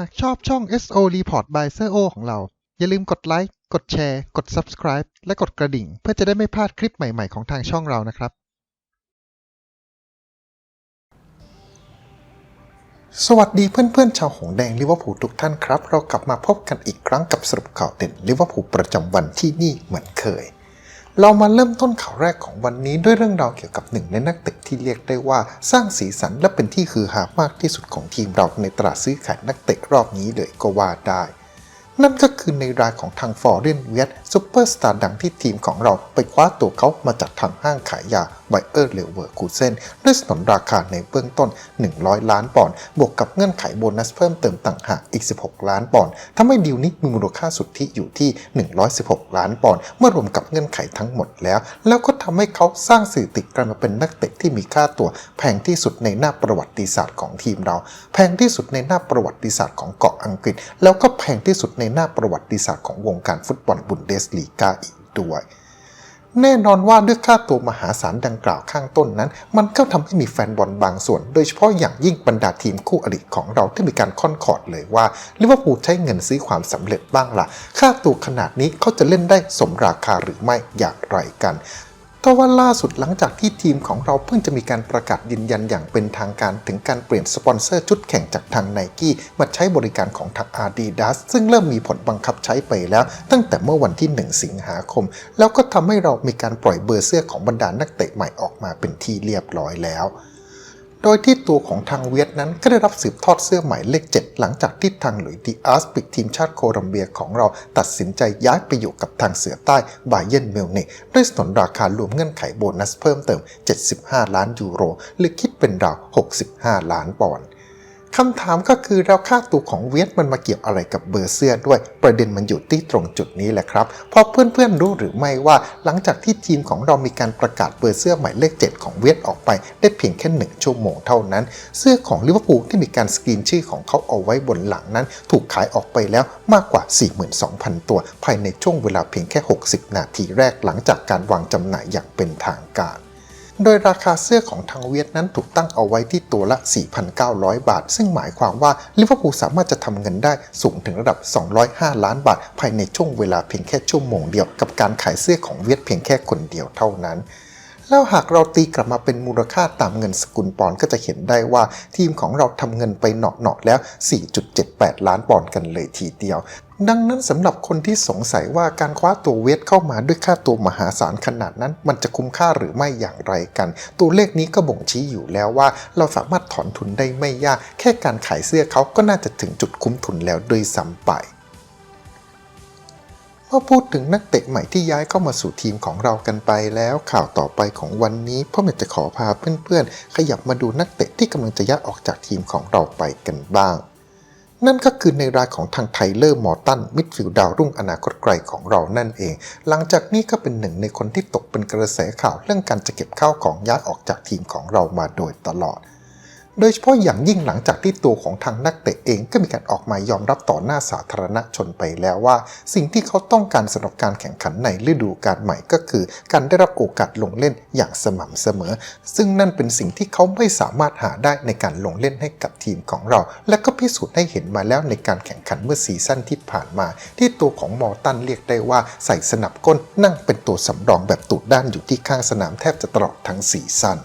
หากชอบช่อง SO Report by s โ o ของเรา อย่าลืมกดไลค์ กดแชร์ กด Subscribe และกดกระดิ่ง เพื่อจะได้ไม่พลาดคลิปใหม่ ๆ ของทางช่องเรานะครับ สวัสดีเพื่อนๆ ชาวหงแดงลิเวอร์พูลทุกท่านครับ เรากลับมาพบกันอีกครั้งกับสรุปข่าวเด่นลิเวอร์พูลประจำวันที่นี่เหมือนเคย เรามาเริ่มต้นข่าวแรกของวันนี้ด้วยเรื่องราวเกี่ยวกับหนึ่งในนักเตะที่เรียกได้ว่าสร้างสีสันและเป็นที่ฮือฮามากที่สุดของทีมเราในตลาดซื้อขายนักเตะรอบนี้เลยก็ว่าได้ นั่นก็คือในรายของทางฟอร์เรนเวียตซูเปอร์สตาร์ดังที่ทีมของเราไปคว้าตัวเขามาจากทางห้างขายยา ไบเออร์เลเวอร์คูเซนด้วยสนนราคาในเบื้องต้น 100 ล้านปอนด์บวกกับเงื่อนไขโบนัสเพิ่มเติมต่างหากอีก 16 ล้านปอนด์ทำให้ดีลนี้มีมูลค่าสุทธิอยู่ที่ 116 ล้านปอนด์เมื่อรวมกับเงื่อนไขทั้งหมดแล้ว แล้วก็ทำให้เขาสร้างสถิติดกลายมาเป็นนักเตะที่มีค่าตัวแพงที่สุดในหน้าประวัติศาสตร์ของทีมเรา แพงที่สุดในหน้าประวัติศาสตร์ของเกาะอังกฤษ แล้วก็แพงที่สุดในหน้าประวัติศาสตร์ของวงการฟุตบอลบุนเดสลีกาอีกด้วย แน่นอนว่าด้วยค่าตัวมหาศาลดังกล่าวข้างต้นนั้น มันก็ทำให้มีแฟนบอลบางส่วน โดยเฉพาะอย่างยิ่งบรรดาทีมคู่อริของเราที่มีการค่อนขอดเลยว่าลิเวอร์พูลใช้เงินซื้อความสำเร็จบ้างละ่ะ ค่าตัวขนาดนี้เขาจะเล่นได้สมราคาหรือไม่อย่างไรกัน ทว่าล่าสุดหลังจากที่ทีมของเราเพิ่งจะมีการประกาศยืนยันอย่างเป็นทางการถึงการเปลี่ยนสปอนเซอร์ชุดแข่งจากทางไนกี้มาใช้บริการของทาง Adidas ซึ่งเริ่มมีผลบังคับใช้ไปแล้ว ตั้งแต่เมื่อวันที่ 1 สิงหาคม แล้วก็ทำให้เรามีการปล่อยเบอร์เสื้อของบรรดานักเตะใหม่ออกมาเป็นที่เรียบร้อยแล้ว โดยที่ตัวของทางเวียดนั้นก็ได้รับสืบทอดเสื้อใหม่เลข 7 หลังจากที่ทางหลุยส์ดีอาร์สปิกทีมชาติโคลอมเบียของเราตัดสินใจย้ายไปอยู่กับทางเสือใต้บาเยนเมลเนกด้วยสนนราคารวมเงื่อนไขโบนัสเพิ่มเติม 75 ล้านยูโร หรือคิดเป็นราว 65 ล้านปอนด์ คำถามก็คือเราค่าตัวของเวียดมันมาเกี่ยวอะไรกับเบอร์เสื้อด้วย ประเด็นมันอยู่ที่ตรงจุดนี้แหละครับ เพราะเพื่อนๆรู้หรือไม่ว่า หลังจากที่ทีมของเรามีการประกาศเบอร์เสื้อหมายเลข 7 ของเวียดออกไป ได้เพียงแค่หนึ่งชั่วโมงเท่านั้น เสื้อของลิเวอร์พูลที่มีการสกรีนชื่อของเขาเอาไว้บนหลังนั้น ถูกขายออกไปแล้วมากกว่า 42,000 ตัว ภายในช่วงเวลาเพียงแค่ 60 นาทีแรกหลังจากการวางจำหน่ายอย่างเป็นทางการ โดยราคาเสื้อของทางเวียดนั้นถูกตั้งเอาไว้ที่ตัวละ 4,900 บาท ซึ่งหมายความว่าลิเวอร์พูลสามารถจะทำเงินได้สูงถึงระดับ 205 ล้านบาท ภายในช่วงเวลาเพียงแค่ชั่วโมงเดียว กับการขายเสื้อของเวียดเพียงแค่คนเดียวเท่านั้น แล้วหากเราตีกลับมาเป็นมูลค่าตามเงินสกุลปอนด์ก็จะเห็นได้ว่าทีมของเราทำเงินไปเหนาะๆแล้ว 4.78 ล้านปอนด์กันเลยทีเดียว ดังนั้นสำหรับคนที่สงสัยว่าการคว้าตัวเวทเข้ามาด้วยค่าตัวมหาศาลขนาดนั้น มันจะคุ้มค่าหรือไม่อย่างไรกัน ตัวเลขนี้ก็บ่งชี้อยู่แล้วว่า เราสามารถถอนทุนได้ไม่ยาก แค่การขายเสื้อเขาก็น่าจะถึงจุดคุ้มทุนแล้วด้วยซ้ำไป เมื่อพูดถึงนักเตะใหม่ที่ย้ายเข้ามาสู่ทีมของเรากันไปแล้วข่าวต่อไปของวันนี้พ่อเมจะขอพาเพื่อนๆ ขยับมาดูนักเตะที่กำลังจะย้ายออกจากทีมของเราไปกันบ้าง นั่นก็คือในรายของทางไทเลอร์มอร์ตันมิดฟิลด์ดาวรุ่งอนาคตไกลของเรานั่นเอง หลังจากนี้ก็เป็นหนึ่งในคนที่ตกเป็นกระแสข่าวเรื่องการจะเก็บข้าวของย้ายออกจากทีมของเรามาโดยตลอด โดยเฉพาะอย่างยิ่งหลังจากที่ตัวของทางนักเตะเองก็มีการออกมายอมรับต่อหน้าสาธารณชนไปแล้วว่า สิ่งที่เขาต้องการสำหรับการแข่งขันในฤดูกาลใหม่ก็คือ การได้รับโอกาสลงเล่นอย่างสม่ำเสมอ ซึ่งนั่นเป็นสิ่งที่เขาไม่สามารถหาได้ในการลงเล่นให้กับทีมของเรา และก็พิสูจน์ให้เห็นมาแล้วในการแข่งขันเมื่อซีซั่นที่ผ่านมา ที่ตัวของมอร์ตันเรียกได้ว่าใส่สนับก้นนั่งเป็นตัวสำรองแบบตูดด้านอยู่ที่ข้างสนามแทบจะตลอดทั้งซีซั่น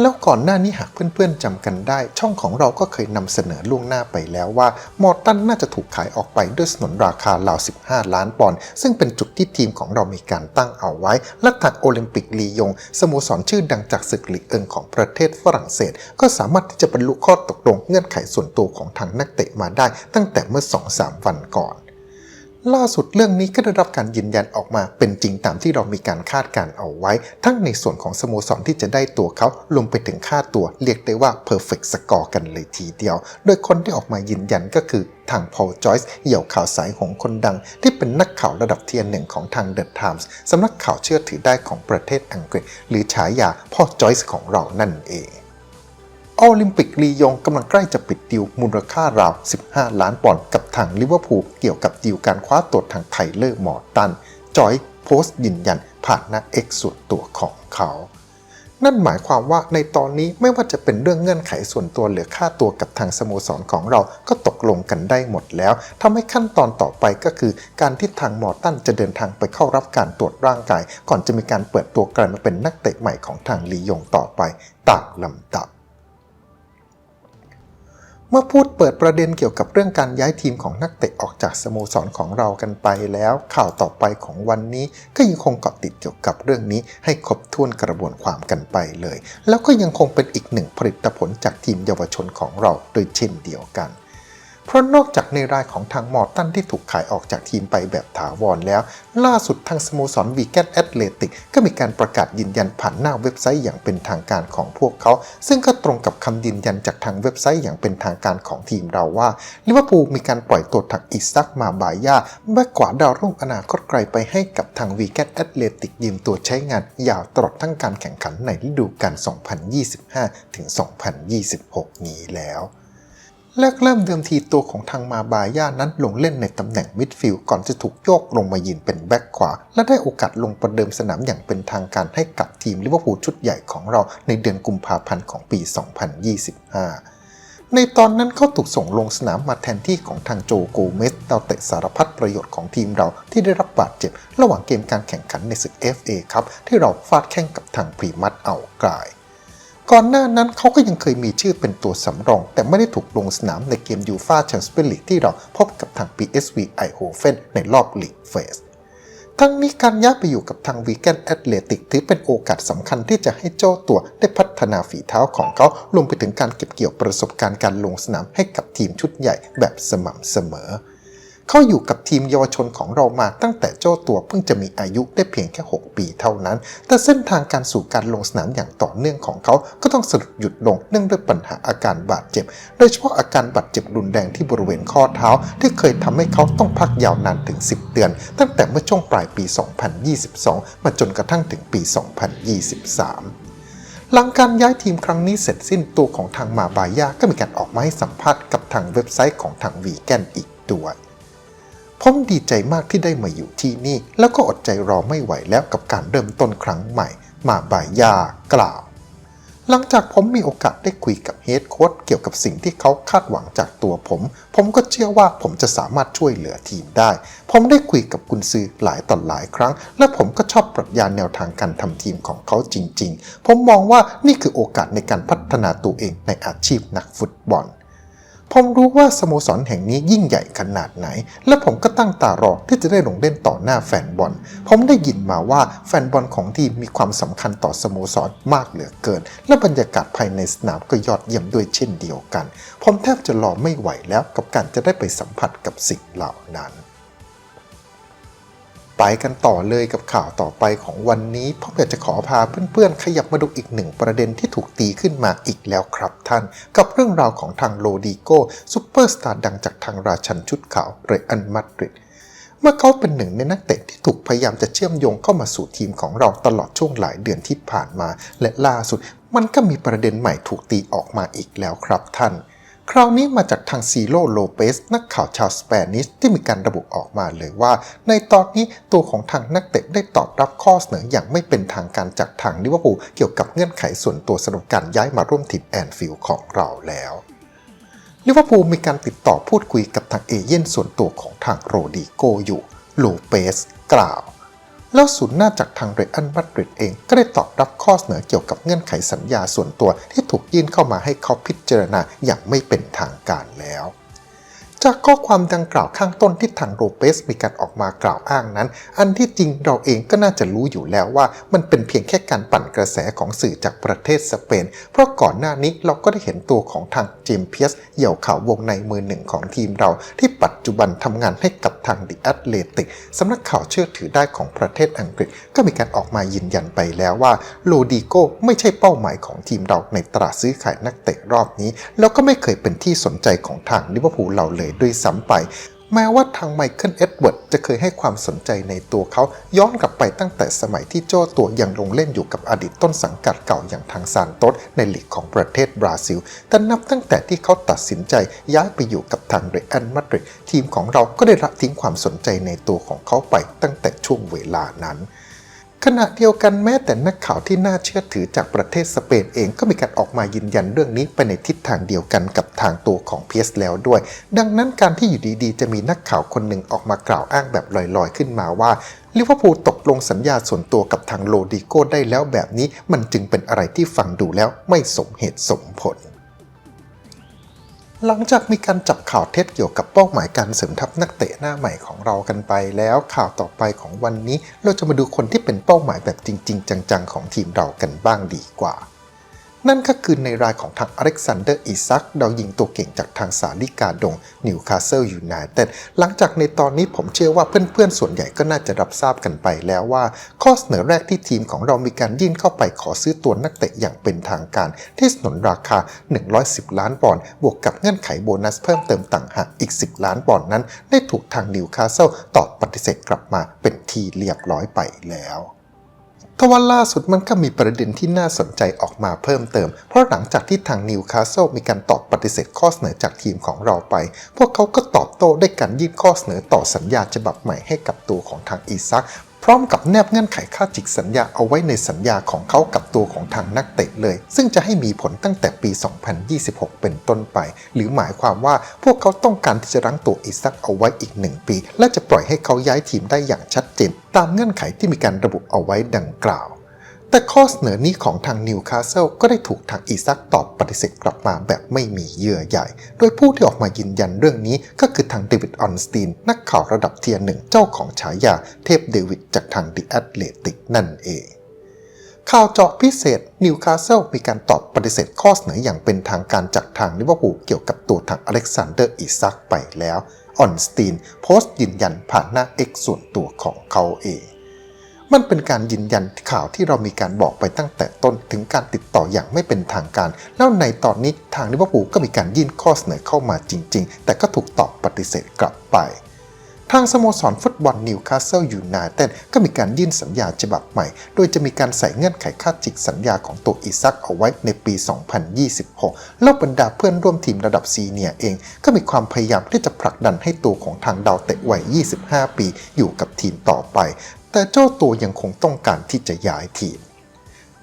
แล้วก่อนหน้านี้หากเพื่อนๆจำกันได้ ช่องของเราก็เคยนำเสนอล่วงหน้าไปแล้วว่า มอร์ตันน่าจะถูกขายออกไปด้วยสนนราคาราว 15 ล้านปอนด์ซึ่งเป็นจุดที่ทีมของเรามีการตั้งเอาไว้ และทางโอลิมปิกลียง สโมสรชื่อดังจากศึกลีกเอิงของประเทศฝรั่งเศส ก็สามารถที่จะบรรลุข้อตกลงเงื่อนไขส่วนตัวของทางนักเตะมาได้ ตั้งแต่เมื่อ 2-3 วันก่อน ล่าสุดเรื่องนี้ก็ได้รับการยืนยันออกมา เป็นจริงตามที่เรามีการคาดการเอาไว้ ทั้งในส่วนของสโมสรที่จะได้ตัวเขารวมไปถึงค่าตัว เรียกได้ว่า perfect score กันเลยทีเดียว โดยคนที่ออกมายืนยันก็คือทางพอลจอยส์เหยี่ยวข่าวสายของคนดัง ที่เป็นนักข่าวระดับเทียนหนึ่งของทาง The Times สำนักข่าวเชื่อถือได้ของประเทศอังกฤษ หรือฉายาพ่อจอยส์ของเรานั่นเอง อลิมปิกลียงกำลังใกล้จะปิดดิวมูลค่าราว 15 ล้านปอนด์กับทางลิเวอร์พูลเกี่ยวกับดิวการคว้าตัวทางไทเลอร์มอร์ตัน จอยโพสต์ยืนยันผ่านหน้าเอกส่วนตัวของเขา นั่นหมายความว่าในตอนนี้ไม่ว่าจะเป็นเรื่องเงื่อนไขส่วนตัวหรือค่าตัวกับทางสโมสรของเราก็ตกลงกันได้หมดแล้วทำให้ขั้นตอนต่อไปก็คือ การที่ทางมอร์ตันจะเดินทางไปเข้ารับการตรวจร่างกาย ก่อนจะมีการเปิดตัวกลายมาเป็นนักเตะใหม่ของทางลียงต่อไปตามลำดับ มื่อพูดเปิดประเด็นเกี่ยวกับเรื่องการย้ายทีมของนักเตะออกจากสโมสรของเรากันไปแล้ว ข่าวต่อไปของวันนี้ก็ยังคงเกาะติดเกี่ยวกับเรื่องนี้ ให้ครบถ้วนกระบวนความกันไปเลย แล้วก็ยังคงเป็นอีกหนึ่งผลิตผลจากทีมเยาวชนของเราโดยเช่นเดียวกัน เพราะนอกจากในรายของทางมอร์ตันที่ถูกขายออกจากทีมไปแบบถาวรแล้ว ล่าสุดทางสโมสรวีแกนแอตเลติกก็มีการประกาศยืนยันผ่านหน้าเว็บไซต์อย่างเป็นทางการของพวกเขา ซึ่งก็ตรงกับคำยืนยันจากทางเว็บไซต์อย่างเป็นทางการของทีมเราว่าลิเวอร์พูลมีการปล่อยตัวทักอิซักมาบายาแบ็กขวาดาวรุ่งอนาคตไกลไปให้กับทางวีแกนแอตเลติกยืมตัวใช้งานยาวตลอดทั้งการแข่งขันในฤดูกาล 2025-2026 นี้แล้ว แรกเริ่มเดิมทีตัวของทางมาบาย่านั้นลงเล่นในตำแหน่งมิดฟิลด์ก่อนจะถูกโยกลงมายืนเป็นแบ็กขวา และได้โอกาสลงประเดิมสนามอย่างเป็นทางการให้กับทีมลิเวอร์พูลชุดใหญ่ของเราในเดือนกุมภาพันธ์ของปี 2025ในตอนนั้นเขาถูกส่งลงสนามมาแทนที่ของทางโจโกเมสดาวเตะสารพัดประโยชน์ของทีมเราที่ได้รับบาดเจ็บ ระหว่างเกมการแข่งขันในศึก FA ครับที่เราฟาดแข่งกับทางพรีมัตเอากลาย ก่อนหน้านั้นเขาก็ยังเคยมีชื่อเป็นตัวสำรอง แต่ไม่ได้ถูกลงสนามในเกมยูฟาแชมเปี้ยนลีกที่เราพบกับทาง PSV ไอโฮเฟนในรอบลีกเฟสทั้งนี้การย้ายไปอยู่กับทางวีแกนแอตเลติกถือเป็นโอกาสสำคัญที่จะให้เจ้าตัวได้พัฒนาฝีเท้าของเขารวมไปถึงการเก็บเกี่ยวประสบการณ์การลงสนามให้กับทีมชุดใหญ่แบบสม่ำเสมอ เขาอยู่กับทีมเยาวชนของเรามาตั้งแต่เจ้าตัวเพิ่งจะมีอายุได้เพียงแค่ 6 ปีเท่านั้น แต่เส้นทางการสู่การลงสนามอย่างต่อเนื่องของเขาก็ต้องสะดุดหยุดลงเนื่องด้วยปัญหาอาการบาดเจ็บ โดยเฉพาะอาการบาดเจ็บรุนแรงที่บริเวณข้อเท้า ที่เคยทำให้เขาต้องพักยาวนานถึง 10 เดือน ตั้งแต่เมื่อช่วงปลายปี 2022 มาจนกระทั่งถึงปี 2023หลังการย้ายทีมครั้งนี้เสร็จสิ้นตัวของทางมาบายาก็มีการออกมาให้สัมภาษณ์กับทางเว็บไซต์ของทางวีแกนอีกด้วย ผมดีใจมากที่ได้มาอยู่ที่นี่ แล้วก็อดใจรอไม่ไหวแล้วกับการเริ่มต้นครั้งใหม่ มาบายากล่าว หลังจากผมมีโอกาสได้คุยกับเฮดโค้ชเกี่ยวกับสิ่งที่เขาคาดหวังจากตัวผม ผมก็เชื่อว่าผมจะสามารถช่วยเหลือทีมได้ ผมได้คุยกับกุนซือหลายต่อหลายครั้ง และผมก็ชอบปรัชญาแนวทางการทำทีมของเขาจริง ๆ ผมมองว่านี่คือโอกาสในการพัฒนาตัวเองในอาชีพนักฟุตบอล ผมรู้ว่าสโมสรแห่งนี้ยิ่งใหญ่ขนาดไหน และผมก็ตั้งตารอที่จะได้ลงเล่นต่อหน้าแฟนบอล ผมได้ยินมาว่าแฟนบอลของทีมมีความสำคัญต่อสโมสรมากเหลือเกิน และบรรยากาศภายในสนามก็ยอดเยี่ยมด้วยเช่นเดียวกัน ผมแทบจะรอไม่ไหวแล้วกับการจะได้ไปสัมผัสกับสิ่งเหล่านั้น ไปกันต่อเลยกับข่าวต่อไปของวันนี้ผมอยากจะขอพาเพื่อนๆ ขยับมาดูอีกหนึ่งประเด็นที่ถูกตีขึ้นมาอีกแล้วครับท่าน กับเรื่องราวของทางโลดิโกซูเปอร์สตาร์ดังจากทางราชันชุดขาวเรอันมาดริดเมื่อเขาเป็นหนึ่งในนักเตะที่ถูกพยายามจะเชื่อมโยงเข้ามาสู่ทีมของเราตลอดช่วงหลายเดือนที่ผ่านมา และล่าสุด มันก็มีประเด็นใหม่ถูกตีออกมาอีกแล้วครับท่าน คราวนี้มาจากทางซีโร่โลเปสนักข่าวชาวสเปนิชที่มีการระบุออกมาเลยว่า ในตอนนี้ตัวของทางนักเตะได้ตอบรับข้อเสนออย่างไม่เป็นทางการจากทางลิเวอร์พูลเกี่ยวกับเงื่อนไขส่วนตัวสำหรับการย้ายมาร่วมทีมแอนฟิลด์ของเราแล้วลิเวอร์พูลมีการติดต่อพูดคุยกับทางเอเย่นส่วนตัวของทางโรดิโกอยู่โลเปสกล่าว แล้วศูนย์หน้าจากทางเรอันมาดริดเองก็ได้ตอบรับข้อเสนอเกี่ยวกับเงื่อนไขสัญญาส่วนตัวที่ถูกยื่นเข้ามาให้เขาพิจารณาอย่างไม่เป็นทางการแล้ว จากข้อความดังกล่าวข้างต้นที่ทางโรเปสมีการออกมากล่าวอ้างนั้น อันที่จริงเราเองก็น่าจะรู้อยู่แล้วว่ามันเป็นเพียงแค่การปั่นกระแสของสื่อจากประเทศสเปน เพราะก่อนหน้านี้เราก็ได้เห็นตัวของทางเจมเพียสเหยี่ยวข่าววงในมือหนึ่งของทีมเรา ที่ปัจจุบันทำงานให้กับทางดิแอตเลติกสำนักข่าวเชื่อถือได้ของประเทศอังกฤษ ก็มีการออกมายืนยันไปแล้วว่าโลดิโกไม่ใช่เป้าหมายของทีมเราในตลาดซื้อขายนักเตะรอบนี้ แล้วก็ไม่เคยเป็นที่สนใจของทางลิเวอร์พูลเราเลยด้วยซ้ำไป แม้ว่าทางไมเคิลเอ็ดเวิร์ดจะเคยให้ความสนใจในตัวเขาย้อนกลับไปตั้งแต่สมัยที่โจ้ตัวยังลงเล่นอยู่กับอดีตต้นสังกัดเก่าอย่างทางซานโตสในลีกของประเทศบราซิล แต่นับตั้งแต่ที่เขาตัดสินใจย้ายไปอยู่กับทางเรอัลมาดริดทีมของเราก็ได้ละทิ้งความสนใจในตัวของเขาไปตั้งแต่ช่วงเวลานั้น ขณะเดียวกันแม้แต่นักข่าวที่น่าเชื่อถือจากประเทศสเปนเองก็มีการออกมายืนยันเรื่องนี้ไปในทิศทางเดียวกันกับทางตัวของเพียสแล้วด้วย ดังนั้นการที่อยู่ดีๆ จะมีนักข่าวคนหนึ่งออกมากล่าวอ้างแบบลอยๆ ขึ้นมาว่าลิเวอร์พูลตกลงสัญญาส่วนตัวกับทางโลดิโก้ได้แล้วแบบนี้มันจึงเป็นอะไรที่ฟังดูแล้วไม่สมเหตุสมผล หลังจากมีการจับข่าวเท็จเกี่ยวกับเป้าหมายการเสริมทัพนักเตะหน้าใหม่ของเรากันไปแล้วข่าวต่อไปของวันนี้ เราจะมาดูคนที่เป็นเป้าหมายแบบจริง ๆ จังๆ ของทีมเรากันบ้างดีกว่า นั่นก็คือในรายของทางอเล็กซานเดอร์อิซักดาวยิงตัวเก่งจากทางสาลิกาดงนิวคาสเซิลยูไนเต็ดหลังจากในตอนนี้ผมเชื่อว่าเพื่อนๆ ส่วนใหญ่ก็น่าจะรับทราบกันไปแล้วว่า ข้อเสนอแรกที่ทีมของเรามีการยื่นเข้าไปขอซื้อตัวนักเตะอย่างเป็นทางการ ที่สนนราคา 110 ล้านปอนด์บวกกับเงื่อนไขโบนัสเพิ่มเติมต่างหากอีก 10 ล้านปอนด์นั้น ได้ถูกทางนิวคาสเซิลตอบปฏิเสธกลับมาเป็นทีเรียบร้อยไปแล้ว ทว่าล่าสุดมันก็มีประเด็นที่น่าสนใจออกมาเพิ่มเติม เพราะหลังจากที่ทางนิวคาสเซิลมีการตอบปฏิเสธข้อเสนอจากทีมของเราไป พวกเขาก็ตอบโต้ด้วยการยื่นข้อเสนอต่อสัญญาฉบับใหม่ให้กับตัวของทางอีซัก พร้อมกับแนบเงื่อนไขค่าจิกสัญญาเอาไว้ในสัญญาของเขากับตัวของทางนักเตะเลย ซึ่งจะให้มีผลตั้งแต่ปี 2026 เป็นต้นไป หรือหมายความว่าพวกเขาต้องการที่จะรั้งตัวอีซักเอาไว้อีกหนึ่งปี และจะปล่อยให้เขาย้ายทีมได้อย่างชัดเจน ตามเงื่อนไขที่มีการระบุเอาไว้ดังกล่าว แต่ข้อเสนอนี้ของทางนิวคาสเซิลก็ได้ถูกทางอีซักตอบปฏิเสธกลับมาแบบไม่มีเยื่อใยโดยผู้ที่ออกมายืนยันเรื่องนี้ก็คือทางเดวิดออนสตีน นักข่าวระดับเทียร์หนึ่งเจ้าของฉายาเทพเดวิดจากทางดิแอตเลติกนั่นเองข่าวเจาะพิเศษนิวคาสเซิลมีการตอบปฏิเสธข้อเสนออย่างเป็นทางการจากทางลิเวอร์พูลเกี่ยวกับตัวทางอเล็กซานเดอร์อิซักไปแล้วออนสตีนโพสต์ยืนยันผ่านหน้า X ส่วนตัวของเขาเอง มันเป็นการยืนยันข่าวที่เรามีการบอกไปตั้งแต่ต้นถึงการติดต่ออย่างไม่เป็นทางการ แล้วในตอนนี้ทางลิเวอร์พูลก็มีการยื่นข้อเสนอเข้ามาจริง ๆ แต่ก็ถูกตอบปฏิเสธกลับไป ทางสโมสรฟุตบอลนิวคาสเซิลยูไนเต็ดก็มีการยื่นสัญญาฉบับใหม่ โดยจะมีการใส่เงื่อนไขค่าจิกสัญญาของตัวอีซักเอาไว้ในปี 2026 แล้วบรรดาเพื่อนร่วมทีมระดับซีเนียร์เอง ก็มีความพยายามที่จะผลักดันให้ตัวของทางดาวเตะวัย 25 ปีอยู่กับทีมต่อไป แต่เจ้าตัวยังคงต้องการที่จะย้ายทีม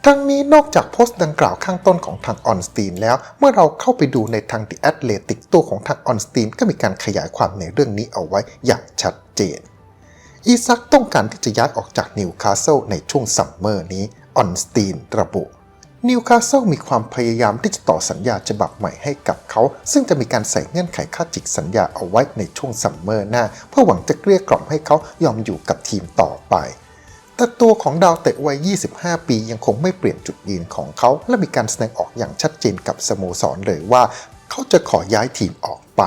ทั้งนี้นอกจากโพสต์ดังกล่าวข้างต้นของทางออนสตีนแล้ว เมื่อเราเข้าไปดูในทางดิแอตเลติกตัวของทางออนสตีนก็มีการขยายความในเรื่องนี้เอาไว้อย่างชัดเจน อีซักต้องการที่จะย้ายออกจากนิวคาสเซิลในช่วงซัมเมอร์นี้ออนสตีนระบุ นิวคาสเซิลมีความพยายามที่จะต่อสัญญาฉบับใหม่ให้กับเขา ซึ่งจะมีการใส่เงื่อนไขค่าจิกสัญญาเอาไว้ในช่วงซัมเมอร์หน้า เพื่อหวังจะเกลี้ยกล่อมให้เขายอมอยู่กับทีมต่อไป แต่ตัวของดาวเตะวัย 25 ปียังคงไม่เปลี่ยนจุดยืนของเขา และมีการแสดงออกอย่างชัดเจนกับสโมสรเลยว่า เขาจะขอย้ายทีมออกไป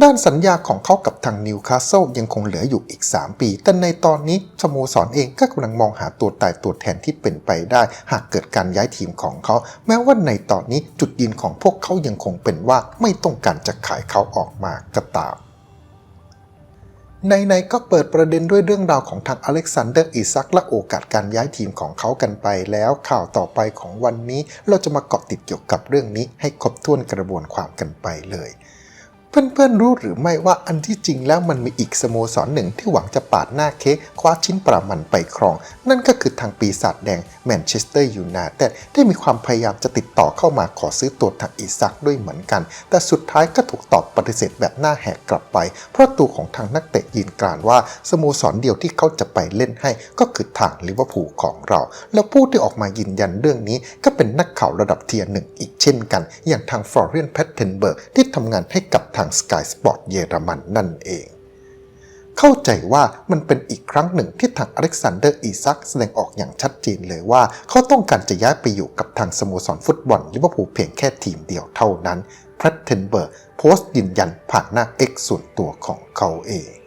ด้านสัญญาของเขากับทางนิวคาสเซิลยังคงเหลืออยู่อีก 3 ปี แต่ในตอนนี้สโมสรเองก็กำลังมองหาตัวตายตัวแทนที่เป็นไปได้ หากเกิดการย้ายทีมของเขา แม้ว่าในตอนนี้จุดยืนของพวกเขายังคงเป็นว่าไม่ต้องการจะขายเขาออกมาก็ตามในๆก็เปิดประเด็นด้วยเรื่องราวของทางอเล็กซานเดอร์อิซักและโอกาสการย้ายทีมของเขากันไปแล้วข่าวต่อไปของวันนี้เราจะมาเกาะติดเกี่ยวกับเรื่องนี้ให้ครบถ้วนกระบวนความกันไปเลย เพื่อนๆรู้หรือไม่ว่าอันที่จริงแล้วมันมีอีกสโมสรหนึ่งที่หวังจะปาดหน้าเค้กคว้าชิ้นปรามันไปครอง นั่นก็คือทางปีศาจแดงแมนเชสเตอร์ยูไนเต็ดได้มีความพยายามจะติดต่อเข้ามาขอซื้อตัวทางอิซักด้วยเหมือนกัน แต่สุดท้ายก็ถูกตอบปฏิเสธแบบหน้าแหกกลับไป เพราะตัวของทางนักเตะยืนกรานว่าสโมสรเดียวที่เขาจะไปเล่นให้ก็คือทางลิเวอร์พูลของเรา แล้วผู้ที่ออกมายืนยันเรื่องนี้ ก็เป็นนักข่าวระดับเทียร์หนึ่งอีกเช่นกัน อย่างทางฟลอเรียนแพตเทนเบิร์กที่ทำงานให้กับทาง Sky Sport เยอรมันนั่นเอง เข้าใจว่ามันเป็นอีกครั้งหนึ่งที่ทางอเล็กซานเดอร์อีซักแสดงออกอย่างชัดเจนเลยว่า เขาต้องการจะย้ายไปอยู่กับทางสโมสรฟุตบอลลิเวอร์พูลเพียงแค่ทีมเดียวเท่านั้นแพตเทนเบิร์กโพสต์ยืนยันผ่านหน้า X ส่วนตัวของเขาเอง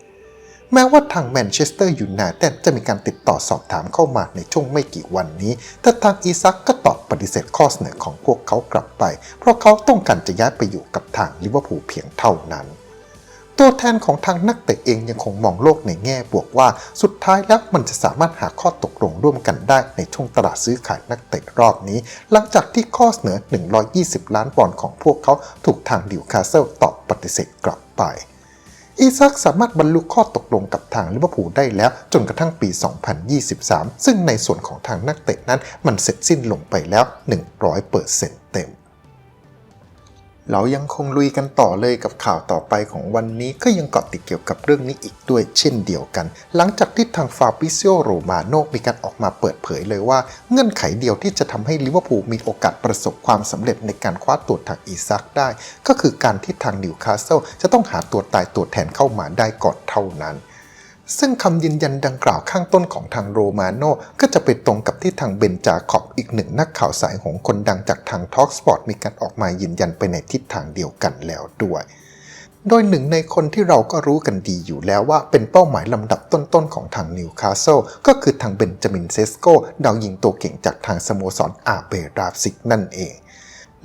แม้ว่าทางแมนเชสเตอร์ยูไนเต็ดจะมีการติดต่อสอบถามเข้ามาในช่วงไม่กี่วันนี้ แต่ทางอีซักก็ตอบปฏิเสธข้อเสนอของพวกเขากลับไป เพราะเขาต้องการจะย้ายไปอยู่กับทางลิเวอร์พูลเพียงเท่านั้นตัวแทนของทางนักเตะเองยังคงมองโลกในแง่บวกว่า สุดท้ายแล้วมันจะสามารถหาข้อตกลงร่วมกันได้ในช่วงตลาดซื้อขายนักเตะรอบนี้ หลังจากที่ข้อเสนอ 120 ล้านปอนด์ของพวกเขาถูกทางดิวคาสเซิลตอบปฏิเสธกลับไป อีซักสามารถบรรลุข้อตกลงกับทางลิเวอร์พูลได้แล้วจนกระทั่งปี 2023 ซึ่งในส่วนของทางนักเตะนั้นมันเสร็จสิ้นลงไปแล้ว 100%เต็ม เรายังคงลุยกันต่อเลยกับข่าวต่อไปของวันนี้ก็ยังเกาะติดเกี่ยวกับเรื่องนี้อีกด้วยเช่นเดียวกัน หลังจากที่ทางฟาบิซิโอโรมาโนมีการออกมาเปิดเผยเลยว่า เงื่อนไขเดียวที่จะทำให้ลิเวอร์พูลมีโอกาสประสบความสำเร็จในการคว้าตัวทางอีซักได้ ก็คือการที่ทางนิวคาสเซิลจะต้องหาตัวตายตัวแทนเข้ามาได้ก่อนเท่านั้น ซึ่งคำยืนยันดังกล่าวข้างต้นของทางโรมาโนก็จะไปตรงกับที่ทางเบนจาคอบอีกหนึ่งนักข่าวสายหงคนดังจากทางทอ l k สปอร์ตมีการออกมายืนยันไปในทิศทางเดียวกันแล้วด้วย โดยหนึ่งในคนที่เราก็รู้กันดีอยู่แล้วว่าเป็นเป้าหมายลำดับต้นๆของทางนิวคาสเซิลก็คือทางเบนจามินเซสโกดาวยิงตัวเก่งจากทางสโมสรอาเบราซิกนั่นเอง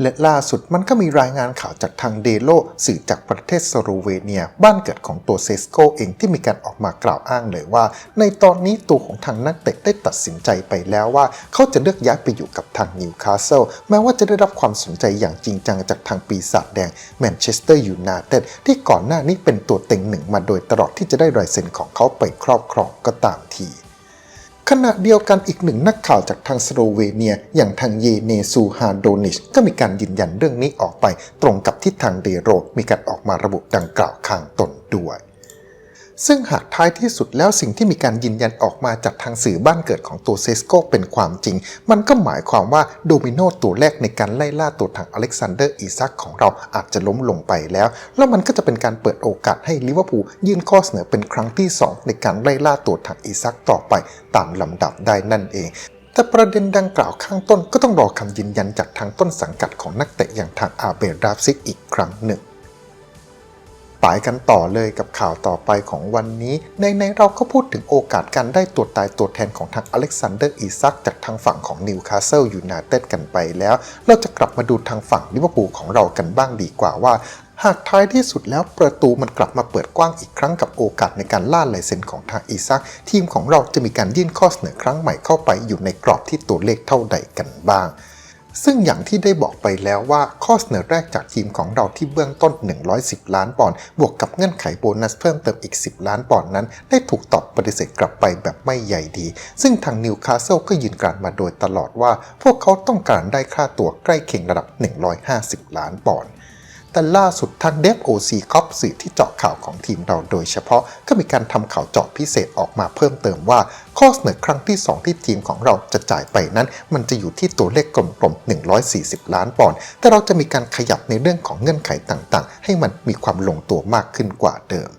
และล่าสุดมันก็มีรายงานข่าวจากทางเดโลสื่อจากประเทศสโลเวเนีย บ้านเกิดของตัวเซสโกเองที่มีการออกมากล่าวอ้างเลยว่า ในตอนนี้ตัวของทางนักเตะได้ตัดสินใจไปแล้วว่า เขาจะเลือกย้ายไปอยู่กับทางนิวคาสเซิลแม้ว่าจะได้รับความสนใจอย่างจริงจังจากทางปีศาจแดงแมนเชสเตอร์ยูไนเต็ดที่ก่อนหน้านี้เป็นตัวเต็งหนึ่งมาโดยตลอดที่จะได้ลายเซ็นของเขาไปครอบครองก็ตามที ขณะเดียวกันอีกหนึ่งนักข่าวจากทางสโลเวเนีย อย่างทางเยเนซูฮาโดนิช ก็มีการยืนยันเรื่องนี้ออกไป ตรงกับที่ทางเดโรมีการออกมาระบุดังกล่าวข้างตนด้วย ซึ่งหากท้ายที่สุดแล้วสิ่งที่มีการยืนยันออกมาจากทางสื่อบ้านเกิดของตัวเซสโกเป็นความจริง มันก็หมายความว่าโดมิโนตัวแรกในการไล่ล่าตัวทางอเล็กซานเดอร์อีซักของเราอาจจะล้มลงไปแล้ว แล้วมันก็จะเป็นการเปิดโอกาสให้ลิเวอร์พูลยื่นข้อเสนอเป็นครั้งที่ 2 ในการไล่ล่าตัวทางอีซักต่อไปตามลำดับได้นั่นเองแต่ประเด็นดังกล่าวข้างต้นก็ต้องรอคำยืนยันจากทางต้นสังกัดของนักเตะอย่างทางอาเบราฟซิกอีกครั้งหนึ่ง ไปกันต่อเลยกับข่าวต่อไปของวันนี้ ในในเราก็พูดถึงโอกาสการได้ตัวตายตัวแทนของทางอเล็กซานเดอร์อีซักจากทางฝั่งของนิวคาสเซิลยูไนเต็ดกันไปแล้ว เราจะกลับมาดูทางฝั่งลิเวอร์พูลของเรากันบ้างดีกว่าว่าหากท้ายที่สุดแล้วประตูมันกลับมาเปิดกว้างอีกครั้งกับโอกาสในการล่าลายเซ็นของทางอีซัก ทีมของเราจะมีการยื่นข้อเสนอครั้งใหม่เข้าไปอยู่ในกรอบที่ตัวเลขเท่าใดกันบ้าง ซึ่งอย่างที่ได้บอกไปแล้วว่าข้อเสนอแรกจากทีมของเราที่เบื้องต้น 110 ล้านปอนด์บวกกับเงื่อนไขโบนัสเพิ่มเติมอีก 10 ล้านปอนด์นั้น ได้ถูกตอบปฏิเสธกลับไปแบบไม่ใหญ่ดี ซึ่งทางนิวคาสเซิลก็ยืนกรานมาโดยตลอดว่า พวกเขาต้องการได้ค่าตัวใกล้เคียงระดับ 150 ล้านปอนด์ แต่ล่าสุดทางเดฟโอซีคอปสื่อที่เจาะข่าวของทีมเราโดยเฉพาะก็มีการทำข่าวเจาะพิเศษออกมาเพิ่มเติมว่า ข้อเสนอครั้งที่ 2 ที่ทีมของเราจะจ่ายไปนั้น มันจะอยู่ที่ตัวเลขกลมๆ 140 ล้านปอนด์แต่เราจะมีการขยับในเรื่องของเงื่อนไขต่างๆ ให้มันมีความลงตัวมากขึ้นกว่าเดิม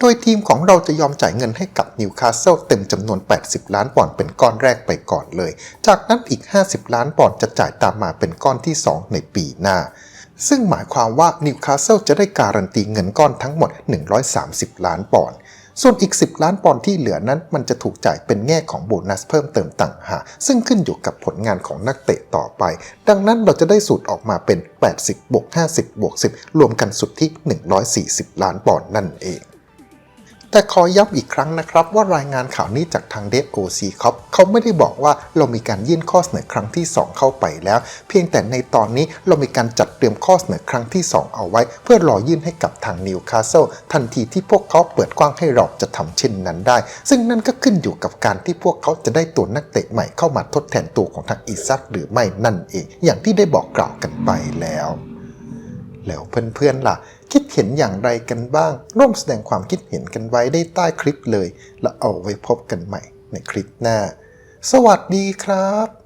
โดยทีมของเราจะยอมจ่ายเงินให้กับนิวคาสเซิลเต็มจำนวน 80 ล้านปอนด์เป็นก้อนแรกไปก่อนเลย จากนั้นอีก 50 ล้านปอนด์จะจ่ายตามมาเป็นก้อนที่ 2 ในปีหน้า ซึ่งหมายความว่านิวคาสเซิลจะได้การันตีเงินก้อนทั้งหมด 130 ล้านปอนด์ ส่วนอีก 10 ล้านปอนด์ที่เหลือนั้นมันจะถูกจ่ายเป็นแง่ของโบนัสเพิ่มเติมต่างหากซึ่งขึ้นอยู่กับผลงานของนักเตะต่อไป ดังนั้นเราจะได้สูตรออกมาเป็น 80บวก50บวก10 รวมกันสุดที่ 140 ล้านปอนด์นั่นเอง แต่ขอย้ำอีกครั้งนะครับว่ารายงานข่าวนี้จากทางเดฟโอซีครับเขาไม่ได้บอกว่าเรามีการยื่นข้อเสนอครั้งที่ 2 เข้าไปแล้ว เพียงแต่ในตอนนี้เรามีการจัดเตรียมข้อเสนอครั้งที่ 2 เอาไว้ เพื่อรอยื่นให้กับทางนิวคาสเซิลทันทีที่พวกเขาเปิดกว้างให้เราจะทำเช่นนั้นได้ ซึ่งนั่นก็ขึ้นอยู่กับการที่พวกเขาจะได้ตัวนักเตะใหม่เข้ามาทดแทนตัวของทางอีซักหรือไม่นั่นเอง อย่างที่ได้บอกกล่าวกันไปแล้ว แล้วเพื่อนๆล่ะ ห็นอย่างไรกันบ้าง ร่วมแสดงความคิดเห็นกันไว้ได้ใต้คลิปเลย แล้วเอาไว้พบกันใหม่ในคลิปหน้า สวัสดีครับ